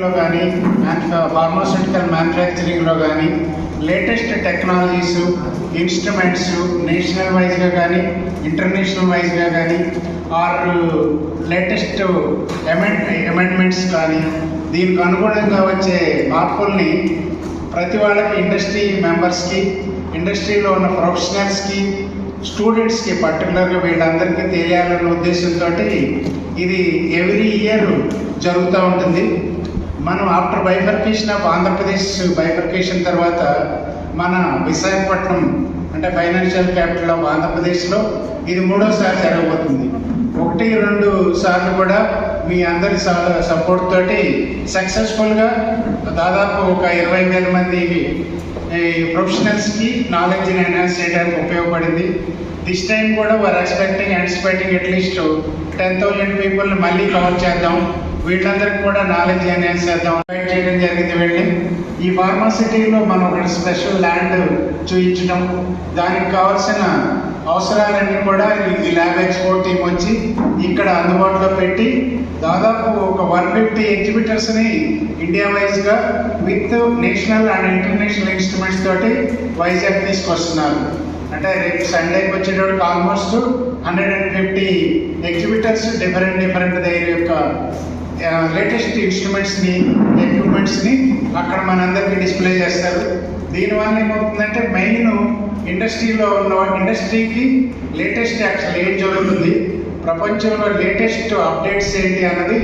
లో కానీ ఫార్మాస్యూటికల్ మ్యానుఫ్యాక్చరింగ్లో కానీ లేటెస్ట్ టెక్నాలజీస్ ఇన్స్ట్రుమెంట్స్ నేషనల్ వైజ్గా కానీ ఇంటర్నేషనల్ వైజ్గా కానీ ఆర్ లేటెస్ట్ అమెండ్ అమెండ్మెంట్స్ కానీ దీనికి అనుగుణంగా వచ్చే మార్పుల్ని ప్రతి వాళ్ళకి ఇండస్ట్రీ మెంబర్స్కి ఇండస్ట్రీలో ఉన్న ప్రొఫెషనల్స్కి స్టూడెంట్స్కి పర్టికులర్గా వీళ్ళందరికీ తెలియాలన్న ఉద్దేశంతో ఇది ఎవ్రీ ఇయర్ జరుగుతూ ఉంటుంది. మనం after bifurcation of Andhra Pradesh bifurcation తర్వాత మన విశాఖపట్నం అంటే ఫైనాన్షియల్ క్యాపిటల్ ఆఫ్ ఆంధ్రప్రదేశ్లో ఇది మూడోసారి జరగబోతుంది. ఒకటి రెండు సార్లు కూడా మీ అందరి సపోర్ట్ తోటి సక్సెస్ఫుల్గా దాదాపు ఒక ఇరవై వేల మంది ప్రొఫెషనల్స్కి నాలెడ్జ్ని ఎన్హాన్స్ చేయడానికి ఉపయోగపడింది. దిస్ టైం కూడా వారు expecting expecting at least ten thousand పీపుల్ని మళ్ళీ కవర్ చేద్దాం. వీళ్ళందరికీ కూడా నాలెడ్జ్ ఎన్హాన్స్ చేద్దాం ఇన్వైట్ చేయడం జరిగింది వెళ్ళి. ఈ ఫార్మాసిటీలో మనం ఒక స్పెషల్ ల్యాండ్ చూపించడం దానికి కావాల్సిన అవసరాలన్నీ కూడా ఈ ల్యాబ్ ఎక్స్పోర్ట్ టీం వచ్చి ఇక్కడ అందుబాటులో పెట్టి దాదాపు ఒక వన్ ఫిఫ్టీ ఎగ్జిబిటర్స్ని ఇండియా వైజ్గా with national and international instruments తోటి వైజాగ్ తీసుకొస్తున్నారు. అంటే రేపు సండేకి వచ్చేటప్పుడు almost hundred and fifty exhibitors different different దగ్గర యొక్క లేటెస్ట్ ఇన్స్ట్రుమెంట్స్ని ఎక్విప్మెంట్స్ని అక్కడ మనందరికీ డిస్ప్లే చేస్తారు. దీనివల్ల ఏమవుతుందంటే మెయిన్ ఇండస్ట్రీలో ఉన్న ఇండస్ట్రీకి లేటెస్ట్ యాక్చువల్ ఏం జరుగుతుంది? ప్రపంచంలో లేటెస్ట్ అప్డేట్స్ ఏంటి అన్నది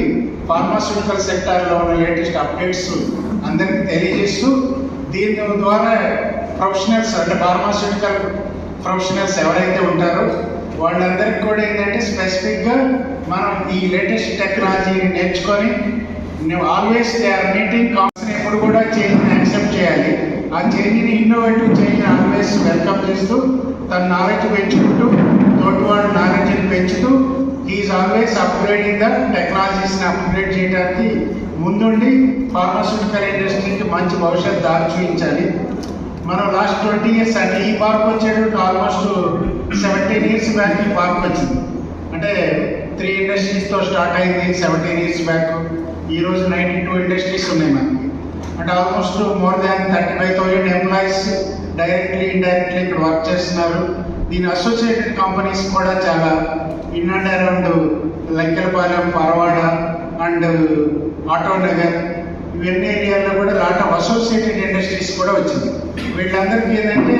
ఫార్మాస్యూటికల్ సెక్టార్లో ఉన్న లేటెస్ట్ అప్డేట్స్ అందరికీ తెలియజేస్తూ దీని ద్వారా ప్రొఫెషనల్స్ అంటే ఫార్మాస్యూటికల్ ప్రొఫెషనల్స్ ఎవరైతే ఉంటారో వాళ్ళందరికీ కూడా ఏంటంటే స్పెసిఫిక్గా మనం ఈ లేటెస్ట్ టెక్నాలజీని నేర్చుకొని నువ్వు always they are meeting concern ఎప్పుడు కూడా చేంజ్ని యాక్సెప్ట్ చేయాలి. ఆ చేంజ్ని ఇన్నోవేటివ్ చేంజ్ని ఆల్వేస్ వెల్కమ్ చేస్తూ తన నాలెడ్జ్ పెంచుకుంటూ తోటివాడు నాలెడ్జ్ని పెంచుతూ ఈజ్ ఆల్వేస్ అప్గ్రేడింగ్ ద టెక్నాలజీస్ని అప్గ్రేడ్ చేయడానికి ముందుండి ఫార్మాస్యూటికల్ ఇండస్ట్రీకి మంచి భవిష్యత్తు దారి చూపించాలి. మనం లాస్ట్ ట్వంటీ ఇయర్స్ అంటే ఈ పార్క్ వచ్చేటప్పుడు ఆల్మోస్ట్ సెవెంటీన్ ఇయర్స్ బ్యాక్ ఈ పార్క్ వచ్చింది. అంటే త్రీ ఇండస్ట్రీస్తో స్టార్ట్ అయింది సెవెంటీన్ ఇయర్స్ బ్యాక్ ఈ రోజు నైంటీ టూ ఇండస్ట్రీస్ ఉన్నాయి మనకి. అంటే almost more than thirty five thousand employees directly indirectly ఇక్కడ వర్క్ చేస్తున్నారు. దీని అసోసియేటెడ్ కంపెనీస్ కూడా చాలా in and around Lankelapalem Paravada and auto when ఏరియాలో కూడా లాట్ ఆఫ్ అసోసియేటెడ్ ఇండస్ట్రీస్ కూడా వచ్చింది. వీళ్ళందరికీ ఏంటంటే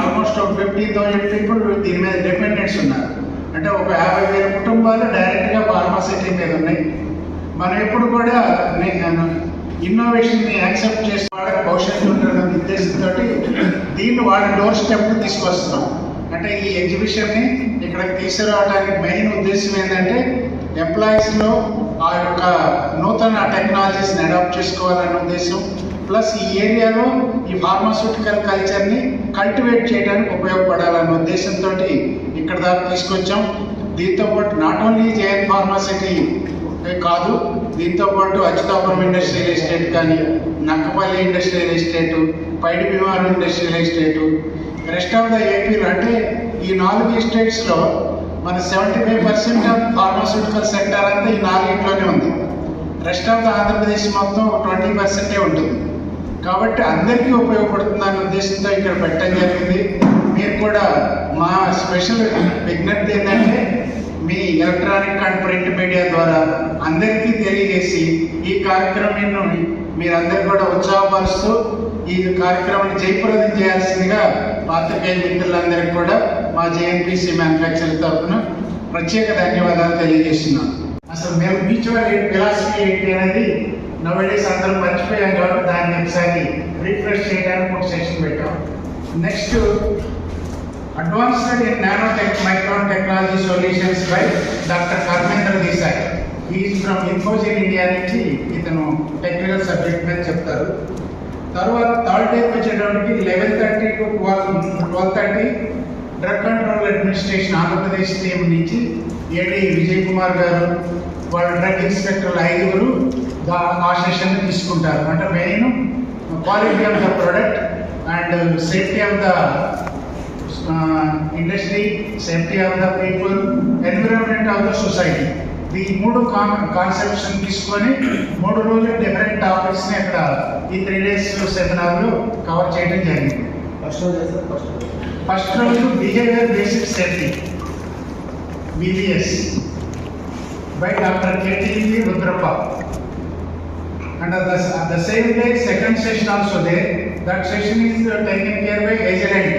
ఆల్మోస్ట్ ఒక ఫిఫ్టీన్ థౌజండ్ పీపుల్ దీని మీద డిపెండెంట్స్ ఉన్నారు. అంటే ఒక యాభై వేల కుటుంబాలు డైరెక్ట్గా ఫార్మాసిటీ మీద ఉన్నాయి. మనం ఎప్పుడు కూడా ఇన్నోవేషన్ని యాక్సెప్ట్ చేసే వాళ్ళకి భవిష్యత్తు ఉంటుందన్న ఉద్దేశంతో దీన్ని వాళ్ళ డోర్ స్టెప్ తీసుకొస్తున్నాం. అంటే ఈ ఎగ్జిబిషన్ని ఇక్కడికి తీసుకురావడానికి మెయిన్ ఉద్దేశం ఏంటంటే ఎంప్లాయీస్లో ఆ యొక్క నూతన టెక్నాలజీస్ని అడాప్ట్ చేసుకోవాలనే ఉద్దేశం. ప్లస్ ఈ ఏరియాలో ఈ ఫార్మాస్యూటికల్ కల్చర్ని కల్టివేట్ చేయడానికి ఉపయోగపడాలన్న ఉద్దేశంతో ఇక్కడ దాకా తీసుకొచ్చాం. దీంతో పాటు నాట్ ఓన్లీ జేఎన్ ఫార్మాసిటీ కాదు దీంతో పాటు అచ్యుతాపురం ఇండస్ట్రియల్ ఎస్టేట్ కానీ Nakkapalli industrial estate Paidi Bhimavaram industrial estate rest of the ఏపీలో అంటే ఈ నాలుగు ఎస్టేట్స్లో మన seventy five percent of pharmaceutical sector అంతా ఈ నాలుగింట్లోనే ఉంది. రెస్ట్ ఆఫ్ ద ఆంధ్రప్రదేశ్ మొత్తం ట్వంటీ పర్సెంటే ఉంటుంది. కాబట్టి అందరికీ ఉపయోగపడుతుందన్న ఉద్దేశంతో ఇక్కడ పెట్టడం జరిగింది. మీరు కూడా మా స్పెషల్ విజ్ఞప్తి ఏంటంటే మీ ఎలక్ట్రానిక్ అండ్ ప్రింట్ మీడియా ద్వారా అందరికీ తెలియజేసి ఈ కార్యక్రమాన్ని మీరందరూ కూడా ఉత్సాహపరుస్తూ ఈ కార్యక్రమాన్ని జయప్రదం చేయాల్సిందిగా పాత్రికేయ మిత్రులందరికీ కూడా మా జేఎన్పిసి మ్యానుఫ్యాక్చర్ తరఫున ప్రత్యేక ధన్యవాదాలు తెలియజేస్తున్నాను. అసలు మేము మ్యూచువల్ ఫిలాసఫీ ఏంటి అనేది నవడేస్ అందరూ మర్చిపోయాం కాబట్టి దాన్ని ఒకసారి రీఫ్రెష్ చేయడానికి ఒక సెషన్ పెట్టాం. Next advanced in nano tech micron technology solutions by doctor Karmendra Desai is from Infogen India నుంచి ఇతను టెక్నికల్ సబ్జెక్ట్ మీద చెప్తారు. తర్వాత థర్డ్ డే వచ్చేటప్పటికి eleven thirty to twelve twelve thirty drug administration Andhra Pradesh team నుంచి AD Vijay Kumar garu వాళ్ళ drug ఇన్స్పెక్టర్లు ఐదుగురు ఆ సెషన్ తీసుకుంటారు. అంటే main quality of the product and safety of the industry safety of the people environment of the society. ఈ మూడు concepts తీసుకొని మూడు రోజులు డిఫరెంట్ టాపిక్స్ని ఈ త్రీ డేస్ సెమినార్లో కవర్ చేయడం జరిగింది. ఫస్ట్ రోజు సార్ ఫస్ట్ రోజు ఫస్ట్ రోజు behaviour basic safety BBS by doctor KTV Rudrappa And at the, at the same day, second session also there, that session is uh, taken care by Agilent.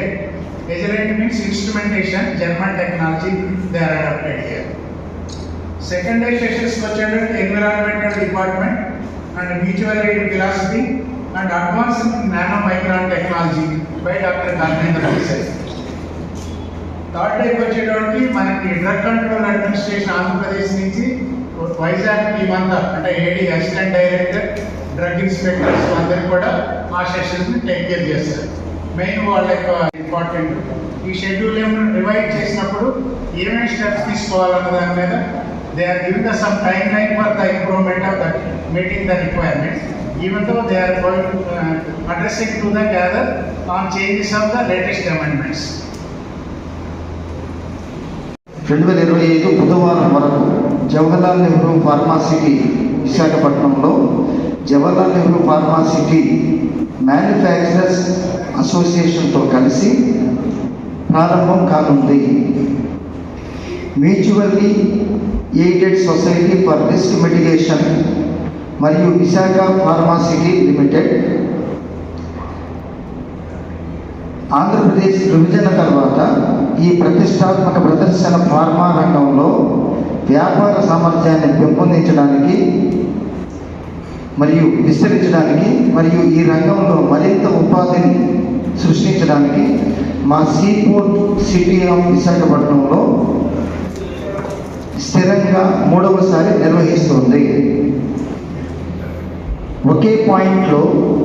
Agilent means instrumentation, German technology, they are adapted here. Second day sessions వచ్చేటట్టు environmental department and mutual aid philosophy and advanced nano micron technology by doctor Dharmendra Desai. Third type వచ్చేటప్పటికి మనకి drug control administration Andhra Pradesh నుంచి వైజాగ్ ఈ అంతా అంటే AD assistant director drug inspectors అందరు కూడా ఆ సెషన్స్ని టేక్ కేర్ చేస్తారు మెయిన్ వాళ్ళ యొక్క ఇంపార్టెంట్ ఈ షెడ్యూల్ ఏమైనా రివైజ్ చేసినప్పుడు ఏమేమి స్టెప్స్ తీసుకోవాలన్న దాని మీద they are giving us some some for the for of that, of that meeting the though even are they to, uh, addressing to the gather on changes of the latest amendments. రెండు వేల ఇరవై ఐదు బుధవారం వరకు Jawaharlal Nehru pharma city విశాఖపట్నంలో Jawaharlal Nehru pharma city manufacturers అసోసియేషన్తో కలిసి ప్రారంభం కానుంది mutually aided society for risk mitigation మరియు విశాఖ ఫార్మాసిటీ లిమిటెడ్ ఆంధ్రప్రదేశ్ విభజన తర్వాత ఈ ప్రతిష్టాత్మక ప్రదర్శన ఫార్మా రంగంలో వ్యాపార సామర్థ్యాన్ని పెంపొందించడానికి మరియు విస్తరించడానికి మరియు ఈ రంగంలో మరింత ఉపాధిని సృష్టించడానికి మా సీపోర్ట్ సిటీ ఆఫ్ విశాఖపట్నంలో స్థిరంగా మూడవసారి నిర్వహిస్తుంది. ఒకే పాయింట్లో